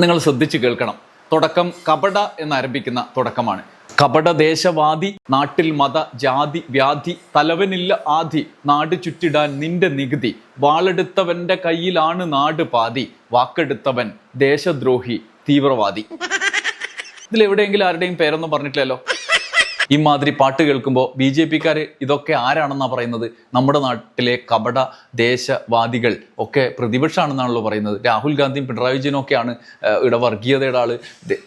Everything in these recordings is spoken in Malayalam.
നിങ്ങൾ ശ്രദ്ധിച്ചു കേൾക്കണം. തുടക്കം കപട എന്നാരംഭിക്കുന്ന തുടക്കമാണ്. കപട ദേശവാദി നാട്ടിൽ മത ജാതി വ്യാധി തലവനില്ല ആദി നാട് ചുറ്റിടാൻ നിന്റെ നികുതി വാളെടുത്തവന്റെ കയ്യിലാണ് നാട് പാതി വാക്കെടുത്തവൻ ദേശദ്രോഹി തീവ്രവാദി. ഇതിൽ എവിടെയെങ്കിലും ആരുടെയും പേരൊന്നും പറഞ്ഞിട്ടില്ലല്ലോ? ഇമാതിരി പാട്ട് കേൾക്കുമ്പോൾ ബി ജെ പിക്കാർ ഇതൊക്കെ ആരാണെന്നാണ് പറയുന്നത്? നമ്മുടെ നാട്ടിലെ കപട ദേശവാദികൾ ഒക്കെ പ്രതിപക്ഷമാണെന്നാണല്ലോ പറയുന്നത്. രാഹുൽ ഗാന്ധിയും പിണറായി വിജയനും ഒക്കെയാണ് ഇവിടെ വർഗീയതയുടെ ആൾ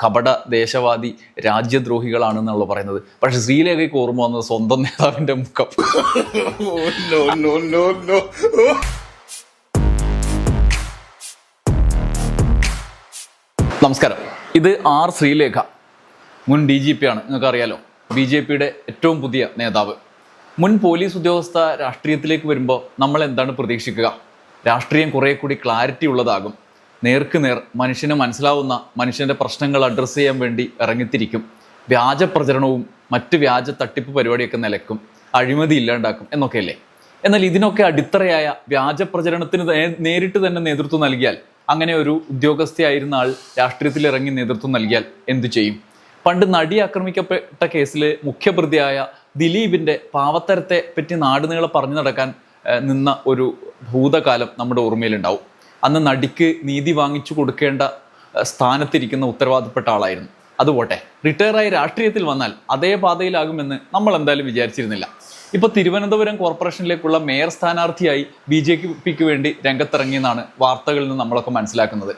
കപട ദേശവാദി രാജ്യദ്രോഹികളാണെന്നാണല്ലോ പറയുന്നത്. പക്ഷെ ശ്രീലേഖയ്ക്ക് ഓർമ്മ വന്നത് സ്വന്തം നേതാവിന്റെ മുഖം. നമസ്കാരം. ഇത് ആർ ശ്രീലേഖ മുൻ ഡി ജി പി ആണ്. നിങ്ങൾക്ക് അറിയാലോ ബി ജെ പിയുടെ ഏറ്റവും പുതിയ നേതാവ്. മുൻ പോലീസ് ഉദ്യോഗസ്ഥ രാഷ്ട്രീയത്തിലേക്ക് വരുമ്പോൾ നമ്മൾ എന്താണ് പ്രതീക്ഷിക്കുക? രാഷ്ട്രീയം കുറേ കൂടി ക്ലാരിറ്റി ഉള്ളതാകും. നേർക്ക് നേർ മനുഷ്യന് മനസ്സിലാവുന്ന മനുഷ്യന്റെ പ്രശ്നങ്ങൾ അഡ്രസ്സ് ചെയ്യാൻ വേണ്ടി ഇറങ്ങിത്തിരിക്കും. വ്യാജ പ്രചരണവും മറ്റ് വ്യാജ തട്ടിപ്പ് പരിപാടിയൊക്കെ നിലക്കും. അഴിമതി ഇല്ലാണ്ടാക്കും എന്നൊക്കെയല്ലേ? എന്നാൽ ഇതിനൊക്കെ അടിത്തറയായ വ്യാജ പ്രചരണത്തിന് നേരിട്ട് തന്നെ നേതൃത്വം നൽകിയാൽ അങ്ങനെ ഒരു ഉദ്യോഗസ്ഥയായിരുന്ന ആൾ രാഷ്ട്രീയത്തിൽ ഇറങ്ങി നേതൃത്വം നൽകിയാൽ എന്തു ചെയ്യും? പണ്ട് നടി ആക്രമിക്കപ്പെട്ട കേസിൽ മുഖ്യപ്രതിയായ ദിലീപിന്റെ പാവത്തരത്തെ പറ്റി നാടുനീളെ പറഞ്ഞു നടക്കാൻ നിന്ന ഒരു ഭൂതകാലം നമ്മുടെ ഓർമ്മയിലുണ്ടാവും. അന്ന് നടിക്ക് നീതി വാങ്ങിച്ചു കൊടുക്കേണ്ട സ്ഥാനത്തിരിക്കുന്ന ഉത്തരവാദപ്പെട്ട ആളായിരുന്നു. അതുപോട്ടെ റിട്ടയറായി രാഷ്ട്രീയത്തിൽ വന്നാൽ അതേ പാതയിലാകുമെന്ന് നമ്മൾ എന്തായാലും വിചാരിച്ചിരുന്നില്ല. ഇപ്പൊ തിരുവനന്തപുരം കോർപ്പറേഷനിലേക്കുള്ള മേയർ സ്ഥാനാർത്ഥിയായി ബി ജെ പിക്ക് വേണ്ടി രംഗത്തിറങ്ങിയെന്നാണ് വാർത്തകളിൽ നിന്ന് നമ്മളൊക്കെ മനസ്സിലാക്കുന്നത്.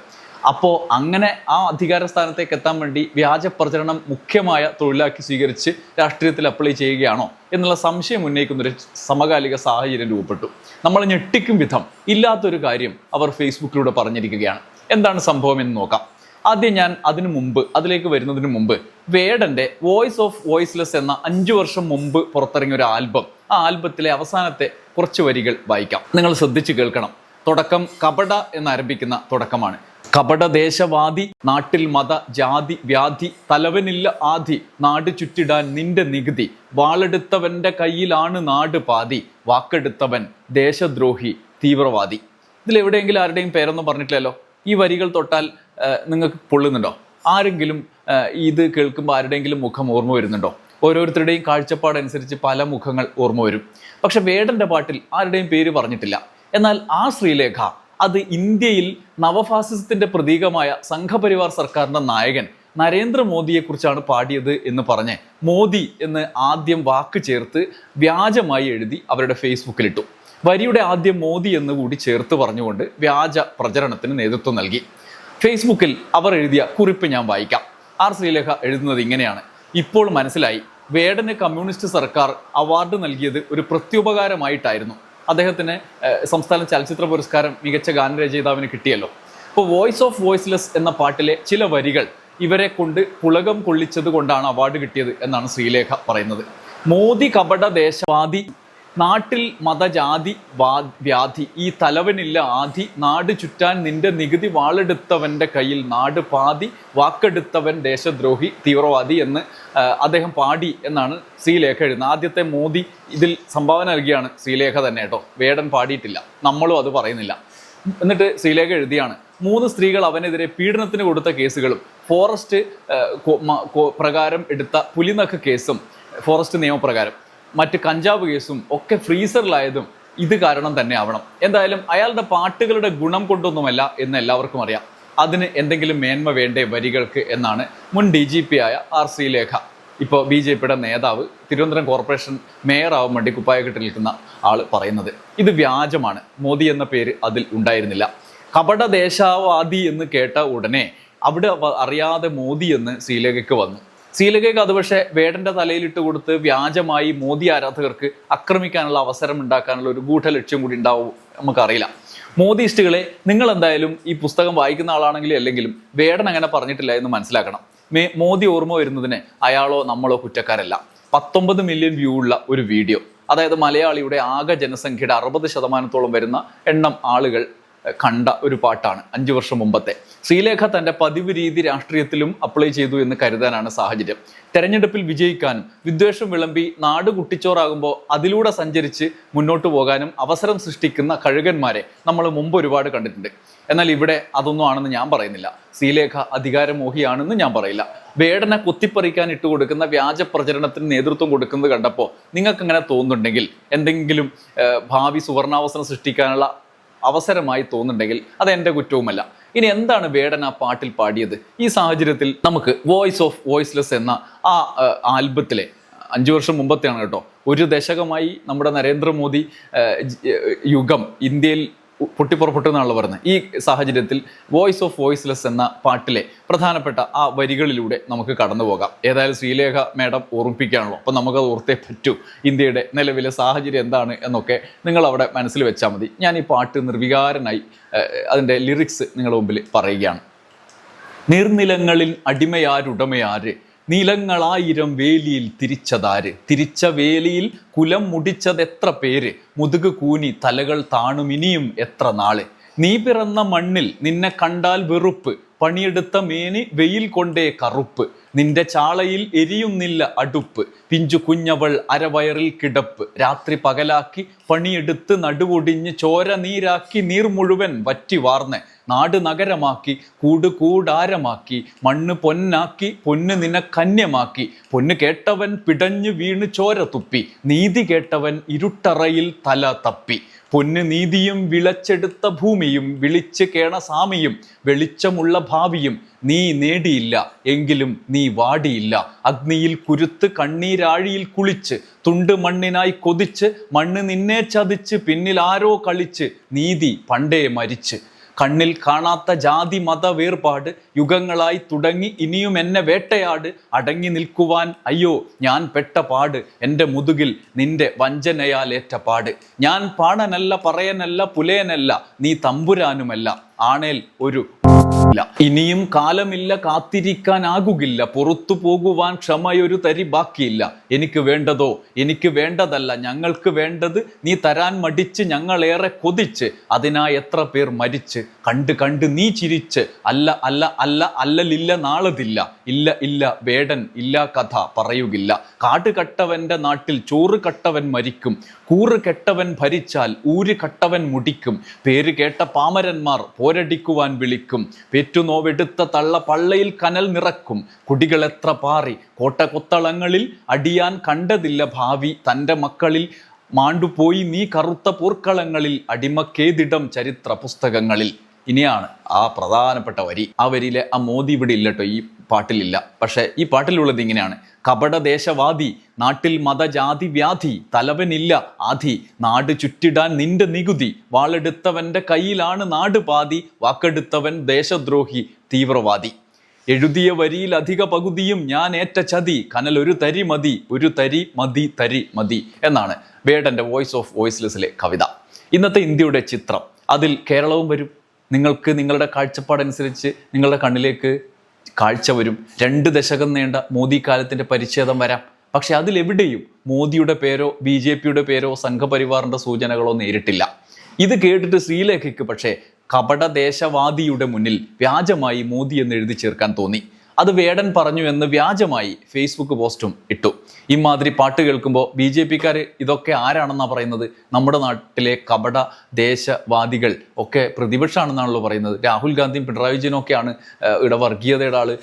അപ്പോൾ അങ്ങനെ ആ അധികാര സ്ഥാനത്തേക്ക് എത്താൻ വേണ്ടി വ്യാജ പ്രചരണം മുഖ്യമായ തൊഴിലാക്കി സ്വീകരിച്ച് രാഷ്ട്രീയത്തിൽ അപ്ലൈ ചെയ്യുകയാണോ എന്നുള്ള സംശയം ഉന്നയിക്കുന്ന ഒരു സമകാലിക സാഹചര്യം രൂപപ്പെട്ടു. നമ്മൾ ഞെട്ടിക്കും വിധം ഇല്ലാത്തൊരു കാര്യം അവർ ഫേസ്ബുക്കിലൂടെ പറഞ്ഞിരിക്കുകയാണ്. എന്താണ് സംഭവം എന്ന് നോക്കാം. ആദ്യം ഞാൻ അതിനു മുമ്പ് അതിലേക്ക് വരുന്നതിന് മുമ്പ് വേടന്റെ വോയിസ് ഓഫ് വോയിസ്ലെസ് എന്ന അഞ്ചു വർഷം മുമ്പ് പുറത്തിറങ്ങിയ ഒരു ആൽബം ആ ആൽബത്തിലെ അവസാനത്തെ കുറച്ച് വരികൾ വായിക്കാം. നിങ്ങൾ ശ്രദ്ധിച്ചു കേൾക്കണം. തുടക്കം കപട എന്നാരംഭിക്കുന്ന തുടക്കമാണ്. കപട ദേശവാദി നാട്ടിൽ മത ജാതി വ്യാധി തലവനില്ല ആദി നാട് ചുറ്റിടാൻ നിന്റെ നികുതി. വാളെടുത്തവന്റെ കയ്യിലാണ് നാട് പാതി. വാക്കെടുത്തവൻ ദേശദ്രോഹി തീവ്രവാദി. ഇതിൽ എവിടെയെങ്കിലും ആരുടെയും പേരൊന്നും പറഞ്ഞിട്ടില്ലല്ലോ? ഈ വരികൾ തൊട്ടാൽ നിങ്ങൾക്ക് പൊള്ളുന്നുണ്ടോ? ആരെങ്കിലും ഇത് കേൾക്കുമ്പോൾ ആരുടെയെങ്കിലും മുഖം ഓർമ്മ വരുന്നുണ്ടോ? ഓരോരുത്തരുടെയും കാഴ്ചപ്പാടനുസരിച്ച് പല മുഖങ്ങൾ ഓർമ്മ വരും. പക്ഷെ വേടന്റെ പാട്ടിൽ ആരുടെയും പേര് പറഞ്ഞിട്ടില്ല. എന്നാൽ ആ ശ്രീലേഖ അത് ഇന്ത്യയിൽ നവഫാസിസത്തിന്റെ പ്രതീകമായ സംഘപരിവാർ സർക്കാരിന്റെ നായകൻ നരേന്ദ്രമോദിയെക്കുറിച്ചാണ് പാടിയത് എന്ന് പറഞ്ഞ് മോദി എന്ന് ആദ്യം വാക്ക് ചേർത്ത് വ്യാജമായി എഴുതി അവരുടെ ഫേസ്ബുക്കിലിട്ടു. വരിയുടെ ആദ്യം മോദി എന്ന് കൂടി ചേർത്ത് പറഞ്ഞുകൊണ്ട് വ്യാജ പ്രചരണത്തിന് നേതൃത്വം നൽകി. ഫേസ്ബുക്കിൽ അവർ എഴുതിയ കുറിപ്പ് ഞാൻ വായിക്കാം. ആർ ശ്രീലേഖ എഴുതുന്നത് ഇങ്ങനെയാണ്. ഇപ്പോൾ മനസ്സിലായി. വേടന് കമ്മ്യൂണിസ്റ്റ് സർക്കാർ അവാർഡ് നൽകിയത് ഒരു പ്രത്യുപകാരമായിട്ടായിരുന്നു. അദ്ദേഹത്തിന് സംസ്ഥാന ചലച്ചിത്ര പുരസ്കാരം മികച്ച ഗാനരചയിതാവിന് കിട്ടിയല്ലോ. അപ്പോൾ വോയിസ് ഓഫ് വോയിസ്ലെസ് എന്ന പാട്ടിലെ ചില വരികൾ ഇവരെ കൊണ്ട് പുളകം കൊള്ളിച്ചത് കൊണ്ടാണ് അവാർഡ് കിട്ടിയത് എന്നാണ് ശ്രീലേഖ പറയുന്നത്. മോദി കപട ദേശവാദി നാട്ടിൽ മതജാതി വാ വ്യാധി ഈ തലവനില്ല ആധി നാട് ചുറ്റാൻ നിന്റെ നികുതി വാളെടുത്തവന്റെ കയ്യിൽ നാട് പാതി വാക്കെടുത്തവൻ ദേശദ്രോഹി തീവ്രവാദി എന്ന് അദ്ദേഹം പാടി എന്നാണ് ശ്രീലേഖ എഴുതുന്നത്. ആദ്യത്തെ മോദി ഇതിൽ സംഭാവന നൽകിയാണ് ശ്രീലേഖ തന്നെ കേട്ടോ. വേടൻ പാടിയിട്ടില്ല. നമ്മളും അത് പറയുന്നില്ല. എന്നിട്ട് ശ്രീലേഖ എഴുതിയാണ്. മൂന്ന് സ്ത്രീകൾ അവനെതിരെ പീഡനത്തിന് കൊടുത്ത കേസുകളും ഫോറസ്റ്റ് പ്രകാരം എടുത്ത പുലിനഖ കേസും ഫോറസ്റ്റ് നിയമപ്രകാരം. മറ്റ് കഞ്ചാവ് കേസും ഒക്കെ ഫ്രീസറിലായതും ഇത് കാരണം തന്നെ ആവണം. എന്തായാലും അയാളുടെ പാട്ടുകളുടെ ഗുണം കൊണ്ടൊന്നുമല്ല എന്ന് എല്ലാവർക്കും അറിയാം. അതിന് എന്തെങ്കിലും മേന്മ വേണ്ടേ വരികൾക്ക് എന്നാണ് മുൻ ഡി ജി പി ആയ ആർ സി ലേഖ. ഇപ്പോൾ ബി ജെ പിയുടെ നേതാവ് തിരുവനന്തപുരം കോർപ്പറേഷൻ മേയർ ആവാൻ വേണ്ടി കുപ്പായക്കെട്ട് നിൽക്കുന്ന ആൾ പറയുന്നത് ഇത് വ്യാജമാണ്. മോദി എന്ന പേര് അതിൽ ഉണ്ടായിരുന്നില്ല. കപട ദേശാവാദി എന്ന് കേട്ട ഉടനെ അവിടെ അറിയാതെ മോദി എന്ന് ശ്രീലേഖയ്ക്ക് വന്നു. ശ്രീലങ്കയ്ക്ക് അത് പക്ഷേ വേടന്റെ തലയിലിട്ട് കൊടുത്ത് വ്യാജമായി മോദി ആരാധകർക്ക് ആക്രമിക്കാനുള്ള അവസരം ഉണ്ടാക്കാനുള്ള ഒരു ഗൂഢ ലക്ഷ്യം കൂടി ഉണ്ടാവും നമുക്കറിയില്ല. മോദിയിസ്റ്റുകളെ നിങ്ങൾ എന്തായാലും ഈ പുസ്തകം വായിക്കുന്ന ആളാണെങ്കിലും അല്ലെങ്കിലും വേടൻ അങ്ങനെ പറഞ്ഞിട്ടില്ല എന്ന് മനസ്സിലാക്കണം. മേ മോദി ഓർമ്മ വരുന്നതിന് അയാളോ നമ്മളോ കുറ്റക്കാരല്ല. പത്തൊമ്പത് മില്യൺ വ്യൂ ഉള്ള ഒരു വീഡിയോ. അതായത് മലയാളിയുടെ ആകെ ജനസംഖ്യയുടെ അറുപത് ശതമാനത്തോളം വരുന്ന എണ്ണം ആളുകൾ കണ്ട ഒരു പാട്ടാണ് അഞ്ചു വർഷം മുമ്പത്തെ. ശ്രീലേഖ തന്റെ പതിവ് രീതി രാഷ്ട്രീയത്തിലും അപ്ലൈ ചെയ്തു എന്ന് കരുതാനാണ് സാഹചര്യം. തെരഞ്ഞെടുപ്പിൽ വിജയിക്കാനും വിദ്വേഷം വിളമ്പി നാട് കുട്ടിച്ചോറാകുമ്പോൾ അതിലൂടെ സഞ്ചരിച്ച് മുന്നോട്ട് പോകാനും അവസരം സൃഷ്ടിക്കുന്ന കഴുകന്മാരെ നമ്മൾ മുമ്പ് ഒരുപാട് കണ്ടിട്ടുണ്ട്. എന്നാൽ ഇവിടെ അതൊന്നും ആണെന്ന് ഞാൻ പറയുന്നില്ല. ശ്രീലേഖ അധികാരമോഹിയാണെന്ന് ഞാൻ പറയില്ല. വേടനെ കുത്തിപ്പറിക്കാൻ ഇട്ടുകൊടുക്കുന്ന വ്യാജ പ്രചരണത്തിന് നേതൃത്വം കൊടുക്കുന്നത് കണ്ടപ്പോൾ നിങ്ങൾക്ക് അങ്ങനെ തോന്നുന്നുണ്ടെങ്കിൽ എന്തെങ്കിലും ഭാവി സുവർണാവസരം സൃഷ്ടിക്കാനുള്ള അവസരമായി തോന്നുന്നുണ്ടെങ്കിൽ അത് എന്റെ കുറ്റവുമല്ല. ഇനി എന്താണ് വേടൻ ആ പാട്ടിൽ പാടിയത്? ഈ സാഹചര്യത്തിൽ നമുക്ക് വോയിസ് ഓഫ് വോയിസ്ലെസ് എന്ന ആ ആൽബത്തിലെ അഞ്ചു വർഷം മുമ്പത്തെയാണ് കേട്ടോ. ഒരു ദശകമായി നമ്മുടെ നരേന്ദ്രമോദി യുഗം ഇന്ത്യയിൽ പൊട്ടിപ്പുറപ്പെട്ടു എന്നാണല്ലോ പറയുന്നത്. ഈ സാഹചര്യത്തിൽ വോയിസ് ഓഫ് വോയിസ്ലെസ് എന്ന പാട്ടിലെ പ്രധാനപ്പെട്ട ആ വരികളിലൂടെ നമുക്ക് കടന്നു പോകാം. ഏതായാലും ശ്രീലേഖ മേഡം ഓർമ്മിപ്പിക്കുകയാണല്ലോ. അപ്പം നമുക്കത് ഓർത്തേ പറ്റൂ. ഇന്ത്യയുടെ നിലവിലെ സാഹചര്യം എന്താണ് എന്നൊക്കെ നിങ്ങൾ അവിടെ മനസ്സിൽ വെച്ചാൽ മതി. ഞാൻ ഈ പാട്ട് നിർവികാരനായി അതിന്റെ ലിറിക്സ് നിങ്ങളുടെ മുമ്പിൽ പറയുകയാണ്. നീർനിലങ്ങളിൽ അടിമയാരുടമയാര് നിലങ്ങളായിരം വേലിയിൽ തിരിച്ചതാര്? തിരിച്ച വേലിയിൽ കുലം മുടിച്ചതെത്ര പേര്? മുതുക് കൂനി തലകൾ താണുമിനിയും എത്ര നാൾ? നീ പിറന്ന മണ്ണിൽ നിന്നെ കണ്ടാൽ വെറുപ്പ്. പണിയെടുത്ത മേനി വെയിൽ കൊണ്ടേ കറുപ്പ്. നിന്റെ ചാളയിൽ എരിയുന്നില്ല അടുപ്പ്. പിഞ്ചു കുഞ്ഞവൾ അരവയറിൽ കിടപ്പ്. രാത്രി പകലാക്കി പണിയെടുത്ത് നടുവൊടിഞ്ഞ് ചോര നീരാക്കി നീർ മുഴുവൻ വറ്റി വാർന്ന് നാട് നഗരമാക്കി കൂട് കൂടാരമാക്കി മണ്ണ് പൊന്നാക്കി പൊന്ന് നിനക്കന്യമാക്കി. പൊന്ന് കേട്ടവൻ പിടഞ്ഞു വീണ് ചോര തുപ്പി നീതി കേട്ടവൻ ഇരുട്ടറയിൽ തല തപ്പി. പൊന്ന് നീതിയും വിളച്ചെടുത്ത ഭൂമിയും വിളിച്ച് കേണ സാമിയും വെളിച്ചമുള്ള ഭാവിയും നീ നേടിയില്ല എങ്കിലും നീ വാടിയില്ല. അഗ്നിയിൽ കുരുത്ത് കണ്ണീരാഴിയിൽ കുളിച്ച് തുണ്ട് മണ്ണിനായി കൊതിച്ച് മണ്ണ് നിന്നെ ചതിച്ച് പിന്നിൽ ആരോ കളിച്ച് നീതി പണ്ടേ മരിച്ച്. കണ്ണിൽ കാണാത്ത ജാതി മത വേർപാട് യുഗങ്ങളായി തുടങ്ങി ഇനിയും എന്നെ വേട്ടയാട് അടങ്ങി നിൽക്കുവാൻ അയ്യോ ഞാൻ പെട്ട പാട് എന്റെ മുതുകിൽ നിന്റെ വഞ്ചനയാലേറ്റ പാട്. ഞാൻ പാണനല്ല പറയനല്ല പുലയനല്ല നീ തമ്പുരാനുമല്ല. ആണേൽ ഒരു ഇല്ല ഇനിയും കാലമില്ല കാത്തിരിക്കാനാകുകില്ല. പുറത്തു പോകുവാൻ ക്ഷമയൊരു തരി ബാക്കിയില്ല. എനിക്ക് വേണ്ടതോ? എനിക്ക് വേണ്ടതല്ല. ഞങ്ങൾക്ക് വേണ്ടത് നീ തരാൻ മടിച്ച് ഞങ്ങളേറെ കൊതിച്ച് അതിനായി എത്ര പേർ മരിച്ച്? കണ്ട് കണ്ട് നീ ചിരിച്ച്. അല്ല അല്ല അല്ല അല്ലലില്ല നാളതില്ല. ഇല്ല ഇല്ല വേടൻ ഇല്ല കഥ പറയുകില്ല. കാട് കട്ടവന്റെ നാട്ടിൽ ചോറ് കട്ടവൻ മരിക്കും. കൂറ് കെട്ടവൻ ഭരിച്ചാൽ ഊര് കട്ടവൻ മുടിക്കും. പേര് കേട്ട പാമരന്മാർ പോരടിക്കുവാൻ വിളിക്കും. പെറ്റുനോവെടുത്ത തള്ള പള്ളയിൽ കനൽ നിറക്കും. കുടികൾ എത്ര പാറി. കോട്ട കൊത്തളങ്ങളിൽ അടിയാൻ കണ്ടതില്ല ഭാവി. തന്റെ മക്കളിൽ മാണ്ടുപോയി നീ കറുത്ത പോർക്കളങ്ങളിൽ അടിമക്കേതിടം ചരിത്ര പുസ്തകങ്ങളിൽ. ഇനിയാണ് ആ പ്രധാനപ്പെട്ട വരി. ആ വരിയിലെ ആ മോദി ഇവിടെ ഇല്ല കേട്ടോ ഈ പാട്ടിലില്ല പക്ഷേ ഈ പാട്ടിലുള്ളത് ഇങ്ങനെയാണ്. കപട ദേശവാദി നാട്ടിൽ മതജാതി വ്യാധി തലവനില്ല ആധി നാട് ചുറ്റിടാൻ നിന്റെ നികുതി വാളെടുത്തവന്റെ കയ്യിലാണ് നാട് പാതി വാക്കെടുത്തവൻ ദേശദ്രോഹി തീവ്രവാദി. എഴുതിയ വരിയിൽ അധിക പകുതിയും ഞാൻ ഏറ്റ ചതി കനൽ ഒരു തരി മതി ഒരു തരി മതി തരി മതി എന്നാണ് വേടന്റെ വോയിസ് ഓഫ് വോയിസ്ലെസ്സിലെ കവിത. ഇന്നത്തെ ഇന്ത്യയുടെ ചിത്രം. അതിൽ കേരളവും വരും. നിങ്ങൾക്ക് നിങ്ങളുടെ കാഴ്ചപ്പാടനുസരിച്ച് നിങ്ങളുടെ കണ്ണിലേക്ക് കാഴ്ച വരും. രണ്ട് ദശകം നീണ്ട മോദി കാലത്തിന്റെ പരിച്ഛേദം വരാം. പക്ഷെ അതിലെവിടെയും മോദിയുടെ പേരോ ബി ജെ പിയുടെ പേരോ സംഘപരിവാറിന്റെ സൂചനകളോ നേരിട്ടില്ല. ഇത് കേട്ടിട്ട് ശ്രീലേഖയ്ക്ക് പക്ഷേ കപടദേശവാദിയുടെ മുന്നിൽ വ്യാജമായി മോദി എന്ന് എഴുതി ചേർക്കാൻ തോന്നി. അത് വേടൻ പറഞ്ഞു എന്ന് വ്യാജമായി ഫേസ്ബുക്ക് പോസ്റ്റും ഇട്ടു. ഇമാതിരി പാട്ട് കേൾക്കുമ്പോൾ ബി ജെ പിക്കാർ ഇതൊക്കെ ആരാണെന്നാ പറയുന്നത്? നമ്മുടെ നാട്ടിലെ കപട ദേശവാദികൾ ഒക്കെ പ്രതിപക്ഷമാണെന്നാണല്ലോ പറയുന്നത്. രാഹുൽ ഗാന്ധിയും പിണറായി വിജയനും ഒക്കെയാണ് വർഗീയതയുടെ ആൾ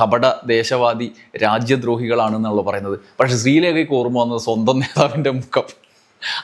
കപട ദേശവാദി രാജ്യദ്രോഹികളാണെന്നാണല്ലോ പറയുന്നത്. പക്ഷേ ശ്രീലേഖയ്ക്ക് ഓർമ്മ വന്നത് സ്വന്തം നേതാവിന്റെ മുഖം.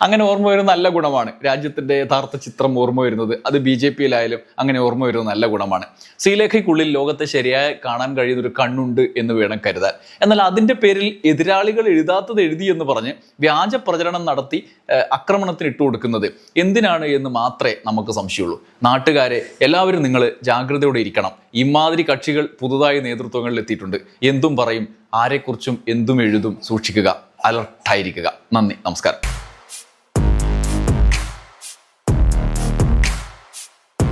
അങ്ങനെ ഓർമ്മ വരുന്ന നല്ല ഗുണമാണ്. രാജ്യത്തിന്റെ യഥാർത്ഥ ചിത്രം ഓർമ്മ വരുന്നത്. അത് ബി ജെ പിയിലായാലും അങ്ങനെ ഓർമ്മ വരുന്ന നല്ല ഗുണമാണ്. ശ്രീലേഖയ്ക്കുള്ളിൽ ലോകത്തെ ശരിയായി കാണാൻ കഴിയുന്ന ഒരു കണ്ണുണ്ട് എന്ന് വേണം കരുതാൻ. എന്നാൽ അതിന്റെ പേരിൽ എതിരാളികൾ എഴുതാത്തത് എഴുതി എന്ന് പറഞ്ഞ് വ്യാജ പ്രചരണം നടത്തി ആക്രമണത്തിന് ഇട്ടു കൊടുക്കുന്നത് എന്തിനാണ് എന്ന് മാത്രമേ നമുക്ക് സംശയമുള്ളൂ. നാട്ടുകാരെ എല്ലാവരും നിങ്ങൾ ജാഗ്രതയോടെ ഇരിക്കണം. ഇമാതിരി കക്ഷികൾ പുതുതായി നേതൃത്വങ്ങളിൽ എത്തിയിട്ടുണ്ട്. എന്തും പറയും ആരെക്കുറിച്ചും എന്തും എഴുതും സൂക്ഷിക്കുക അലർട്ടായിരിക്കുക. നന്ദി നമസ്കാരം.